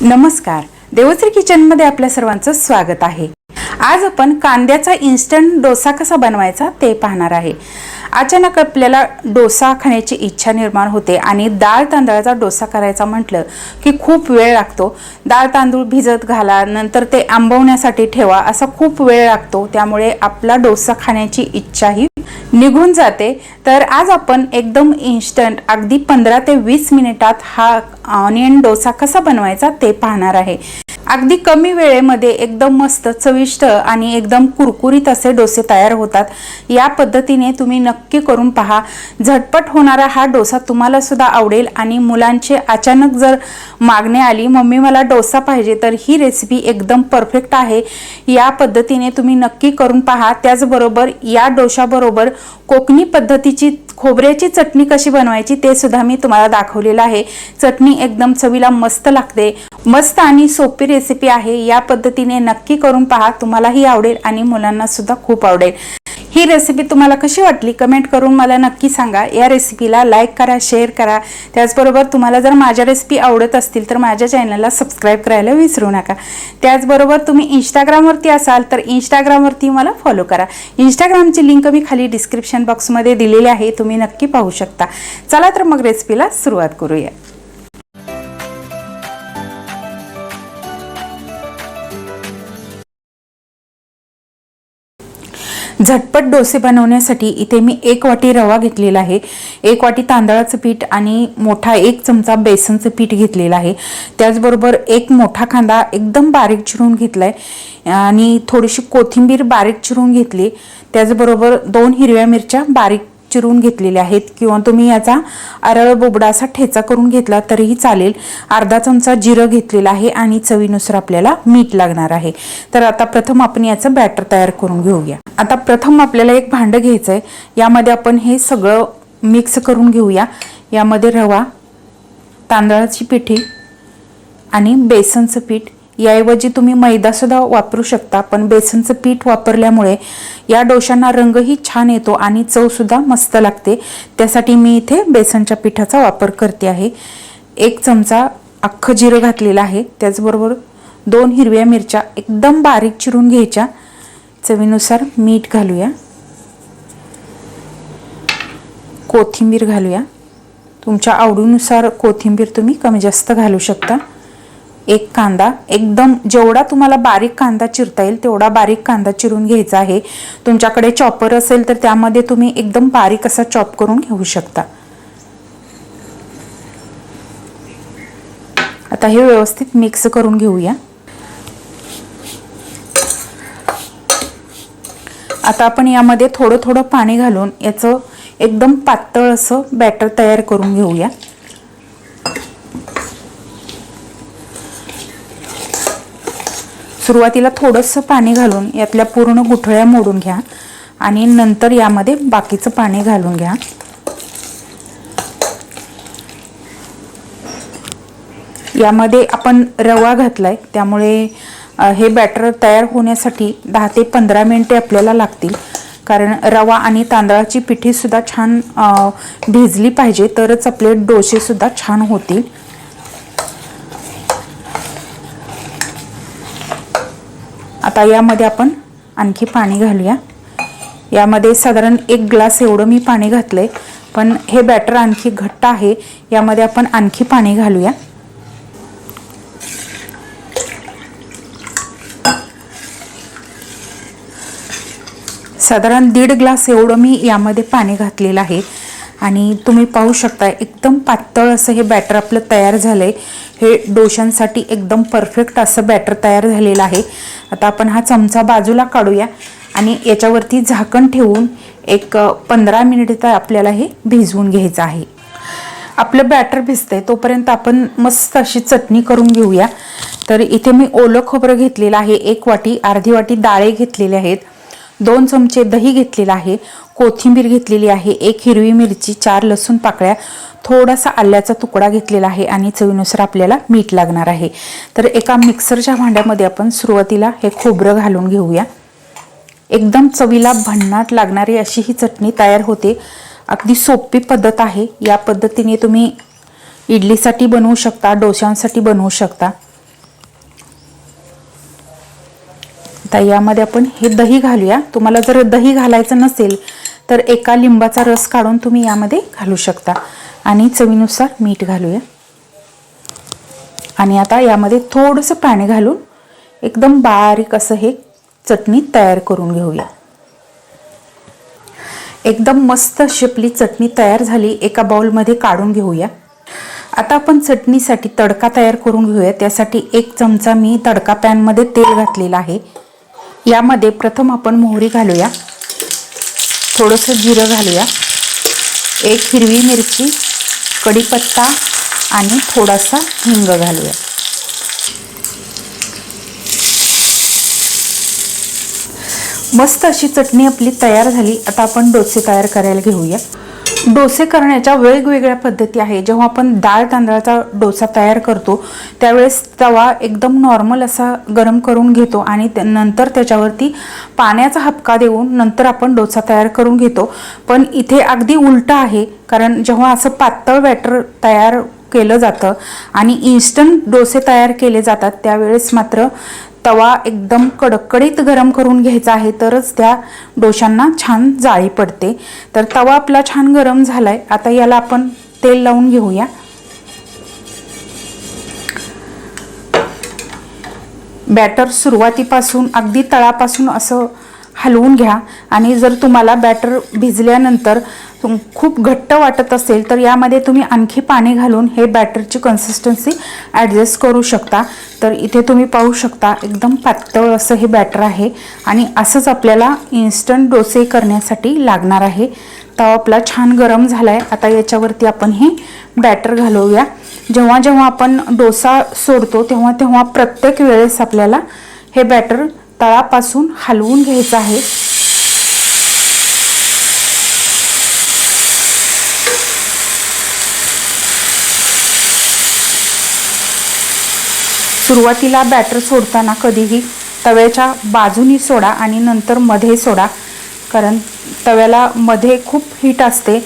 नमस्कार. देवश्री किचनमध्ये आपल्या सर्वांचं स्वागत आहे. आज आपण कांद्याचा इन्स्टंट डोसा कसा बनवायचा ते पाहणार आहे. अचानक आपल्याला डोसा खाण्याची इच्छा निर्माण होते आणि डाळ तांदळाचा डोसा करायचा म्हटलं की खूप वेळ लागतो. डाळ तांदूळ भिजत घाला नंतर ते आंबवण्यासाठी ठेवा असा खूप वेळ लागतो. त्यामुळे आपला डोसा खाण्याची इच्छाही निघून जाते. तर आज आपण एकदम इन्स्टंट अगदी पंधरा ते वीस मिनिटात हा ऑनियन डोसा कसा बनवायचा ते पाहणार आहे. अगदी कमी वेळेमध्ये एकदम मस्त चविष्ट आणि एकदम कुरकुरीत असे डोसे तयार होतात. या पद्धतीने तुम्ही नक्की करून पहा. झटपट होणारा हा डोसा तुम्हाला सुद्धा आवडेल आणि मुलांचे अचानक जर मागणी आली मम्मी मला डोसा पाहिजे तर ही रेसिपी एकदम परफेक्ट आहे. या पद्धतीने तुम्ही नक्की करून पहा. त्याचबरोबर या डोशाबरोबर कोकणी पद्धतीची खोबऱ्याची चटणी कशी बनवायची ते सुद्धा मी तुम्हाला दाखवलेलं आहे. चटणी एकदम चवीला मस्त लागते. मस्त आणि सोपी रेसिपी आहे. या पद्धतीने नक्की करून पहा. तुम्हालाही आवडेल आणि मुलांना सुद्धा खूप आवडेल. ही रेसिपी तुम्हाला कशी वाटली? कमेंट करून मला नक्की सांगा. या रेसिपीला लाईक करा शेअर करा. त्याचबरोबर तुम्हाला जर माझ्या रेसिपी आवडत असतील तर माझ्या चॅनलला सबस्क्राईब करायला विसरू नका. त्याचबरोबर तुम्ही इंस्टाग्रामवरती असाल तर इंस्टाग्रामवरती मला फॉलो करा. इंस्टाग्रामची लिंक मी खाली डिस्क्रिप्शन बॉक्समध्ये दिलेली आहे. तुम्ही नक्की पाहू शकता. चला तर मग रेसिपीला सुरुवात करूया. झटपट डोसे बनवण्यासाठी इथे मी एक वाटी रवा घेतलेला आहे. एक वाटी तांदळाचं पीठ आणि मोठा एक चमचा बेसनचं पीठ घेतलेलं आहे. त्याचबरोबर एक मोठा कांदा एकदम बारीक चिरून घेतला आहे आणि थोडीशी कोथिंबीर बारीक चिरून घेतली. त्याचबरोबर दोन हिरव्या मिरच्या बारीक चिरून घेतलेले आहेत किंवा तुम्ही याचा अरळ बोबडा असा ठेचा करून घेतला तरीही चालेल. अर्धा चमचा जिरं घेतलेला आहे आणि चवीनुसार आपल्याला मीठ लागणार आहे. तर आता प्रथम आपण याचं बॅटर तयार करून घेऊया. आता प्रथम आपल्याला एक भांडं घ्यायचं आहे यामध्ये आपण हे सगळं मिक्स करून घेऊया. यामध्ये रवा तांदळाची पिठी आणि बेसनचं पीठ याऐवजी तुम्ही मैदासुद्धा वापरू शकता पण बेसनचं पीठ वापरल्यामुळे या डोशांना रंगही छान येतो आणि चवसुद्धा मस्त लागते. त्यासाठी मी इथे बेसनच्या पिठाचा वापर करते आहे. एक चमचा अख्खं जिरं घातलेलं आहे. त्याचबरोबर दोन हिरव्या मिरच्या एकदम बारीक चिरून घ्यायच्या. चवीनुसार मीठ घालूया. कोथिंबीर घालूया. तुमच्या आवडीनुसार कोथिंबीर तुम्ही कमी जास्त घालू शकता. एक कांदा. एकदम जेवढा तुम्हाला बारीक कांदा चिरता येईल तेवढा बारीक कांदा चिरून घ्यायचा आहे. तुमच्याकडे चॉपर असेल तर त्यामध्ये तुम्ही एकदम बारीक असा चॉप करून घेऊ शकता. आता हे व्यवस्थित मिक्स करून घेऊया. आता आपण यामध्ये थोडं थोडं पाणी घालून याचं एकदम पातळ असं बॅटर तयार करून घेऊया. सुरुवातीला थोडंसं पाणी घालून यातल्या पूर्ण गुठळ्या मोडून घ्या आणि नंतर यामध्ये बाकीचं पाणी घालून घ्या. यामध्ये आपण रवा घातलाय त्यामुळे हे बॅटर तयार होण्यासाठी दहा ते पंधरा मिनिटे आपल्याला लागतील. कारण रवा आणि तांदळाची पिठी सुद्धा छान भिजली पाहिजे तरच आपले डोसे सुद्धा छान होतील. आता यामध्ये आपण आणखी पाणी घालूया. यामध्ये साधारण एक ग्लास एवढं मी पाणी घातलंय पण हे बॅटर आणखी घट्ट आहे यामध्ये आपण आणखी पाणी घालूया. साधारण दीड ग्लास एवढं मी यामध्ये पाणी घातलेलं आहे. आणि तुम्ही पाहू शकता एकदम पातळ असं हे बॅटर आपलं तयार झालं आहे हे डोशांसाठी एकदम परफेक्ट असं बॅटर तयार झालेलं आहे. आता आपण हा चमचा बाजूला काढूया आणि याच्यावरती झाकण ठेवून एक पंधरा मिनिट आपल्याला हे भिजवून घ्यायचं आहे. आपलं बॅटर भिजतंय तोपर्यंत आपण मस्त अशी चटणी करून घेऊया. तर इथे मी ओलं खोबरं घेतलेलं आहे एक वाटी अर्धी वाटी डाळे घेतलेले आहेत दोन चमचे दही घेतलेलं आहे. कोथिंबीर घेतलेली आहे एक हिरवी मिरची चार लसूण पाकळ्या थोडासा आल्याचा तुकडा घेतलेला आहे आणि चवीनुसार आपल्याला मीठ लागणार आहे. तर एका मिक्सरच्या भांड्यामध्ये आपण सुरुवातीला हे खोबरं घालून घेऊया. एकदम चवीला भन्नाट लागणारी अशी ही चटणी तयार होते. अगदी सोपी पद्धत आहे. या पद्धतीने तुम्ही इडलीसाठी बनवू शकता डोश्यांसाठी बनवू शकता. आता यामध्ये आपण हे दही घालूया. तुम्हाला जर दही घालायचं नसेल तर एका लिंबाचा रस काढून तुम्ही यामध्ये घालू शकता. आणि चवीनुसार मीठ घालूया. आणि आता यामध्ये थोडंसं पाणी घालून एकदम बारीक असं हे चटणी तयार करून घेऊया. एकदम मस्त अशी आपली चटणी तयार झाली. एका बाउलमध्ये काढून घेऊया. आता आपण चटणीसाठी तडका तयार करून घेऊया. त्यासाठी एक चमचा मी तडका पॅनमध्ये तेल घातलेलं आहे. यामध्ये प्रथम आपण मोहरी घालूया. थोडंसं जिरं घालूया. एक हिरवी मिरची कढीपत्ता आणि थोडासा हिंग घालूया. मस्त अशी चटणी आपली तयार झाली. आता आपण डोसे तयार करायला घेऊया. डोसे करण्याच्या वेगवेगळ्या पद्धती आहे जेव्हा आपण डाळ तांदळाचा डोसा तयार करतो त्यावेळेस तवा एकदम नॉर्मल असा गरम करून घेतो आणि त्या- नंतर त्याच्यावरती पाण्याचा हपका देऊन नंतर आपण डोसा तयार करून घेतो. पण इथे अगदी उलटं आहे कारण जेव्हा असं पातळ बॅटर तयार केलं जातं आणि इन्स्टंट डोसे तयार केले जातात. त्यावेळेस मात्र तवा एकदम कडकडीत गरम करून घ्यायचा आहे तरच त्या डोशांना छान जाळी पडते. तर तवा आपला छान गरम झाला आहे आता याला आपण तेल लावून घेऊया. बॅटर सुरुवातीपासून अगदी तळापासून असं हलवून घ्या. आणि जर तुम्हाला बॅटर भिजल्यानंतर तुम खूप घट्ट वाटत असेल तर यामध्ये तुम्ही आणखी पाणी घालून हे बॅटरची कन्सिस्टन्सी ॲडजस्ट करू शकता. तर इथे तुम्ही पाहू शकता एकदम पातळ असं हे बॅटर आहे आणि असंच आपल्याला इन्स्टंट डोसे करण्यासाठी लागणार आहे. तवा आपला छान गरम झाला आहे आता याच्यावरती आपण हे बॅटर घालवूया जेव्हा जेव्हा आपण डोसा सोडतो तेव्हा तेव्हा प्रत्येक वेळेस आपल्याला हे बॅटर तळापासून हलवून घ्यायचं आहे. सुरुवातीला बॅटर सोडताना कधीही तव्याच्या बाजूनी सोडा आणि नंतर मध्ये सोडा. कारण तव्याला मध्ये खूप हीट असते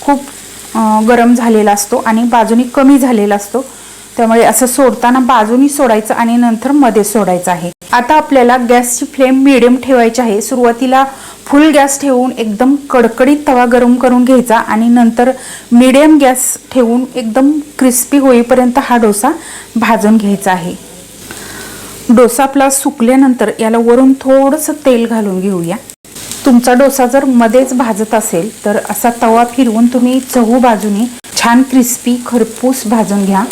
खूप गरम झालेला असतो आणि बाजूनी कमी झालेला असतो. त्यामुळे असं सोडताना बाजूनी सोडायचं आणि नंतर मध्ये सोडायचं आहे. आता आपल्याला गॅसची फ्लेम मिडियम ठेवायची आहे. सुरुवातीला फुल गॅस ठेवून एकदम कडकडीत तवा गरम करून घ्यायचा आणि नंतर मिडियम गॅस ठेवून एकदम क्रिस्पी होईपर्यंत हा डोसा भाजून घ्यायचा आहे. डोसा आपला सुकल्यानंतर याला वरून थोडंसं तेल घालून घेऊया. तुमचा डोसा जर मध्येच भाजत असेल तर असा तवा फिरवून तुम्ही चहू बाजूने छान क्रिस्पी खरपूस भाजून घ्या.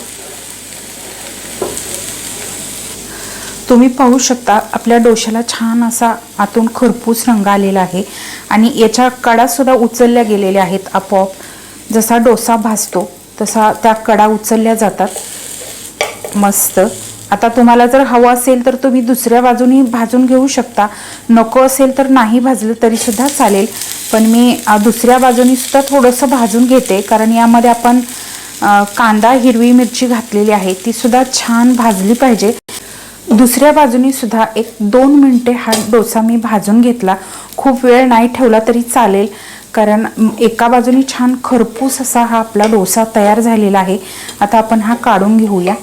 तुम्ही पाहू शकता आपल्या डोशाला छान असा आतून खरपूस रंग आलेला आहे आणि याच्या कडा सुद्धा उचलल्या गेलेल्या आहेत आपोआप. जसा डोसा भाजतो तसा त्या कडा उचलल्या जातात. मस्त. आता तुम्हाला जर हवं असेल तर तुम्ही दुसऱ्या बाजूनी भाजून घेऊ शकता. नको असेल तर नाही भाजलं तरीसुद्धा चालेल. पण मी दुसऱ्या बाजूनीसुद्धा थोडंसं भाजून घेते. कारण यामध्ये आपण कांदा हिरवी मिरची घातलेली आहे. तीसुद्धा छान भाजली पाहिजे. दुसऱ्या बाजूनी सुद्धा एक दोन मिनटे हा डोसा मी भाजून घेतला. खूप वेळ नाही ठेवला तरी चालेल. कारण एका बाजूनी छान खरपूस असा हा आपला डोसा तयार झालेला आहे. आता आपण हा काढून घेऊया.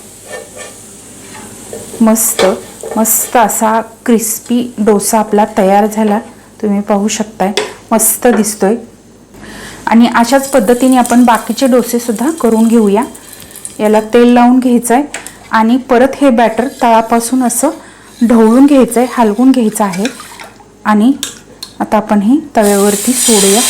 मस्त मस्त असा क्रिस्पी डोसा आपला तयार झाला. तुम्ही पाहू शकताय. मस्त दिसतोय. आणि अशाच पद्धतीने आपण बाकीचे डोसेसुद्धा करून घेऊया. याला तेल लावून घ्यायचं आहे आणि परत हे बॅटर तळापासून असं ढवळून घ्यायचं आहे हलवून घ्यायचं आहे. आणि आता आपण हे तव्यावरती सोडूया.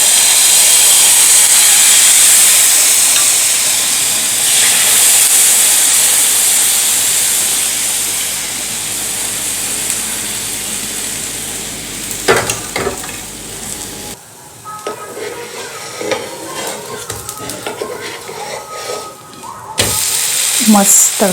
मस्त.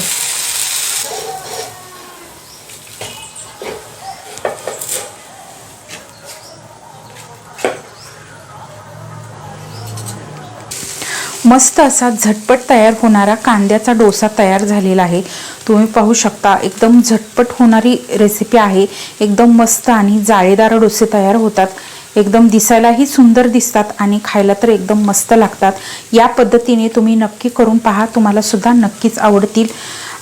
मस्त असा झटपट तयार होणारा कांद्याचा डोसा तयार झालेला आहे. तुम्ही पाहू शकता एकदम झटपट होणारी रेसिपी आहे. एकदम मस्त आणि जाळेदार डोसे तयार होतात. एकदम दिसायलाही सुंदर दिसतात आणि खायला तर एकदम मस्त लागतात. या पद्धतीने तुम्ही नक्की करून पहा तुम्हाला सुद्धा नक्कीच आवडतील.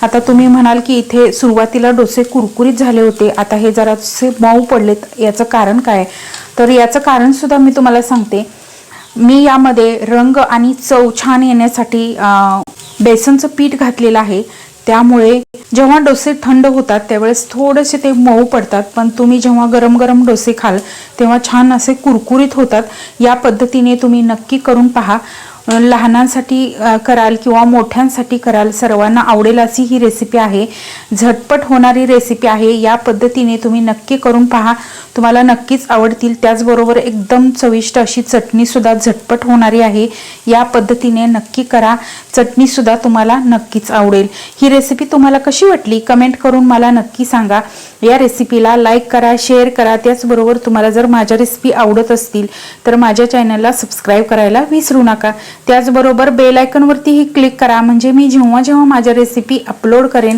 आता तुम्ही म्हणाल की इथे सुरुवातीला डोसे कुरकुरीत झाले होते. आता हे जरासे मऊ पडलेत. याचं कारण काय? तर याचं कारणसुद्धा मी तुम्हाला सांगते. मी यामध्ये रंग आणि चव छान येण्यासाठी बेसनचं पीठ घातलेलं आहे. त्यामुळे जेव्हा डोसे थंड होतात त्यावेळेस थोडेसे ते मऊ पडतात. पण तुम्ही जेव्हा गरम गरम डोसे खाल तेव्हा छान असे कुरकुरीत होतात. या पद्धतीने तुम्ही नक्की करून पहा. लहानांसाठी कराल किंवा मोठ्यांसाठी कराल सर्वांना आवडेल अशी ही रेसिपी आहे. झटपट होणारी रेसिपी आहे. या पद्धतीने तुम्ही नक्की करून पहा. तुम्हाला नक्कीच आवडतील. त्याचबरोबर एकदम चविष्ट अशी चटणीसुद्धा झटपट होणारी आहे. या पद्धतीने नक्की करा. चटणीसुद्धा तुम्हाला नक्कीच आवडेल. ही रेसिपी तुम्हाला कशी वाटली? कमेंट करून मला नक्की सांगा. या रेसिपीला लाईक करा शेअर करा. त्याचबरोबर तुम्हाला जर माझ्या रेसिपी आवडत असतील तर माझ्या चॅनलला सबस्क्राईब करायला विसरू नका. त्याचबरोबर बेलायकनवरतीही क्लिक करा. म्हणजे मी जेव्हा जेव्हा माझ्या रेसिपी अपलोड करेन